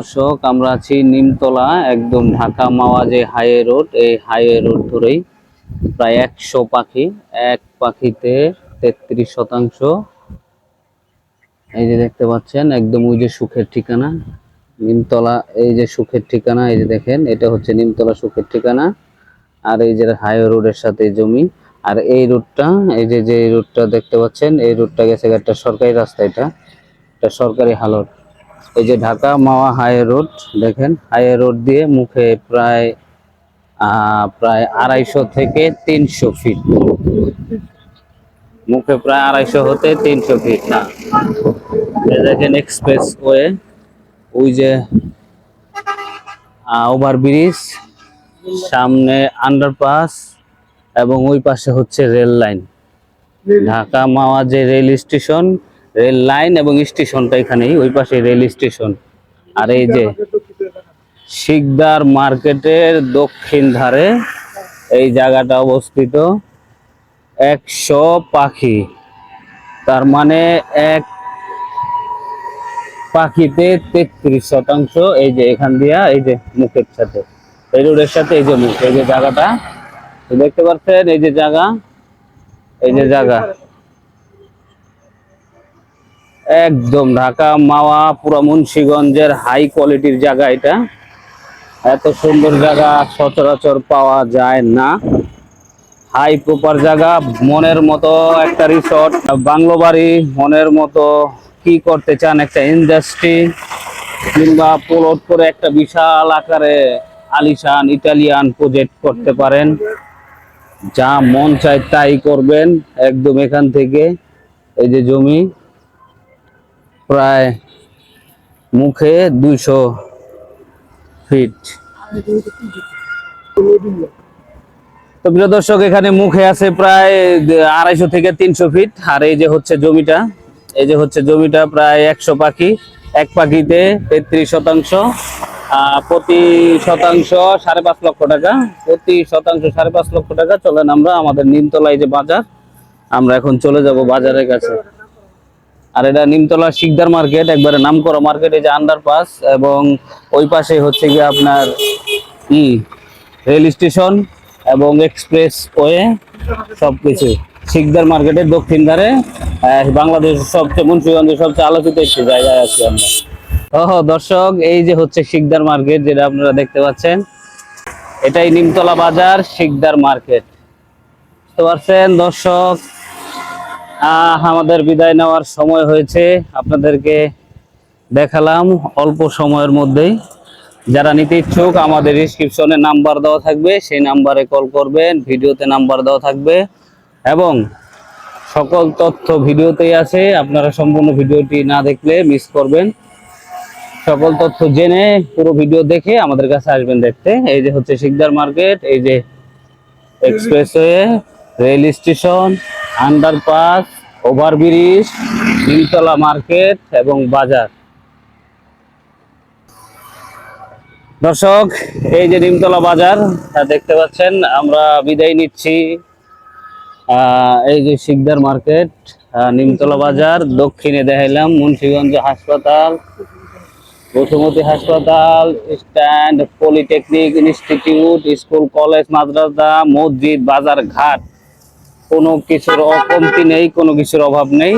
দর্শক, আমরা আছি নিমতলা, একদম ঢাকা মাওয়া যে হাইওয়ে রোড। এই হাইওয়ে রোড ধরেই প্রায় একশো পাখি, এক পাখিতে তেত্রিশ শতাংশ। এই যে দেখতে পাচ্ছেন, একদম ওই যে সুখের ঠিকানা, নিমতলা, এই যে সুখের ঠিকানা, এই যে দেখেন, এটা হচ্ছে নিমতলা সুখের ঠিকানা। আর এই যে হাইওয়ে রোডের সাথে জমি, আর এই রুটটা এই যে যে রুটটা দেখতে পাচ্ছেন, এই রুটটা গেছে একটা সরকারি রাস্তা এটা এটা সরকারি হালট। এই যে ঢাকা মাওয়া হাই রোড, দেখেন হাই রোড দিয়ে মুখে প্রায় প্রায় আড়াইশো থেকে তিনশো ফিট মুখে প্রায় আড়াইশো হতে তিনশো ফিট না দেখেন এক্সপ্রেস ওয়ে ওই যে ওভারব্রিজ সামনে আন্ডারপাস এবং ওই পাশে হচ্ছে রেল লাইন ঢাকা মাওয়া যে রেল স্টেশন রেল লাইন এবং স্টেশনটা এখানেই, ওই পাশে রেল স্টেশন। আর এই যে শিকদার মার্কেটের দক্ষিণ ধারে এই জায়গাটা অবস্থিত একশো পাখি। তার মানে এক পাখিতে তেত্রিশ শতাংশ, এই যে এখান দিয়া, এই যে মুখের সাথে। এই রোডের সাথে এই যে মুখ, এই যে জায়গাটা। দেখতে পাচ্ছেন এই যে জায়গা? এই যে জায়গা। একদম ঢাকা, মাওয়া, পুরো মুন্সিগঞ্জের হাই কোয়ালিটির জায়গা এটা। এত সুন্দর জায়গা, সচরাচর পাওয়া যায় না। হাই প্রপার জায়গা, মনের মতো একটা রিসর্ট বাংলো বাড়ি, মনের মতো কি করতে চান একটা ইন্ডাস্ট্রি কিংবা প্লট করে একটা বিশাল আকারে আলিশান ইটালিয়ান প্রজেক্ট করতে পারেন। যা মন চায় তাই করবেন, একদম এখান থেকে। এই যে জমি প্রায় মুখে দুইশো ফিট তো প্রিয় দর্শক, এখানে মুখে আছে প্রায় আড়াইশো থেকে তিনশো ফিট আর এই যে হচ্ছে জমিটা, এই যে হচ্ছে জমিটা প্রায় একশো পাখি। এক পাখিতে তেত্রিশ শতাংশ প্রতি শতাংশ সাড়ে পাঁচ লক্ষ টাকা। প্রতি শতাংশ সাড়ে পাঁচ লক্ষ টাকা চলেন আমরা আমাদের নিমতলায় যে বাজার, আমরা এখন চলে যাব বাজারের কাছে। আর এটা নিমতলা শিকদার মার্কেট, একবারে নাম করা মার্কেট, এই যে আন্ডারপাস এবং ওই পাশে হচ্ছে গিয়ে আপনার ই রেল স্টেশন এবং এক্সপ্রেস ওয়ে সবকিছু। শিকদার মার্কেটের দক্ষিণ ধারে বাংলাদেশের সবচেয়ে, মুন্সিগঞ্জের সবচেয়ে আলোচিত একটি জায়গায় আছি আমরা। ওহ, দর্শক, এই যে হচ্ছে শিকদার মার্কেট, যেটা আপনারা দেখতে পাচ্ছেন, এটাই নিমতলা বাজার, শিকদার মার্কেট। বুঝতে পারছেন, দর্শক? আমাদের বিদায় নেওয়ার সময় হয়েছে। আপনাদেরকে দেখালাম অল্প সময়ের মধ্যেই। যারা নিতে ইচ্ছুক, আমাদের ডিসক্রিপশনে নাম্বার দেওয়া থাকবে। সেই নাম্বারে কল করবেন, ভিডিওতে নাম্বার দেওয়া থাকবে। এবং সকল তথ্য ভিডিওতেই আছে। আপনারা সম্পূর্ণ ভিডিওটি না দেখলে মিস করবেন। সকল তথ্য জেনে পুরো ভিডিও দেখে আমাদের কাছে আসবেন দেখতে। এই যে হচ্ছে শিকদার মার্কেট, এই যে expressway rail station underpass overbridge Nimtala market এবং বাজার দর্শক, এই যে নিমতলা বাজার দেখতে পাচ্ছেন, আমরা বিদায় নিচ্ছি। এই যে শিকদার মার্কেট নিমতলা বাজার দক্ষিণে দেখাইলাম, মুন্সিগঞ্জ হাসপাতাল, বসুমতী হাসপাতাল, stand polytechnic institute school, college, মাদ্রাসা, মসজিদ, বাজার ঘাট। কোনো কিছুর কমতি নেই কোনো কিছুর অভাব নেই।